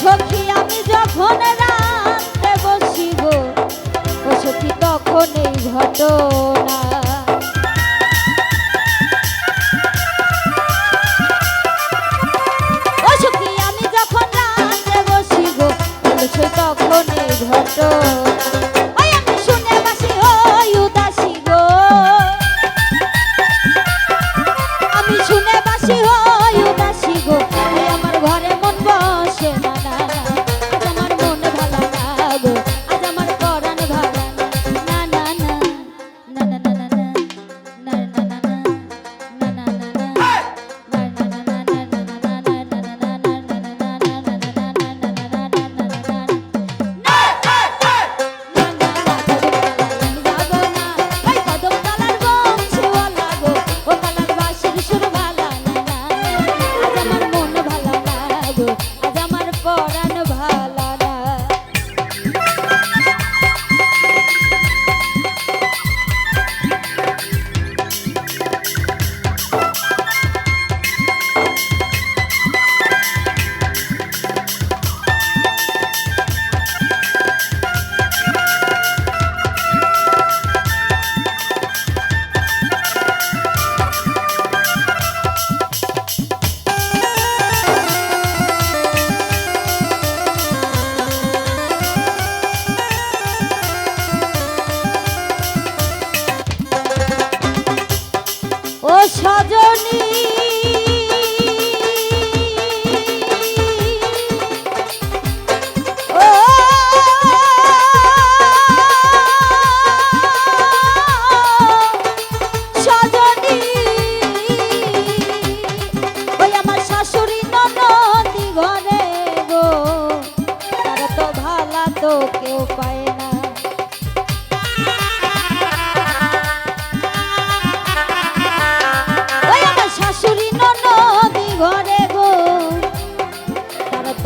সখী আমি যখন রাতে বসিব ও সখী তখনই ঘটো।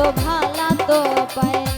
তো ভালা তো পায়।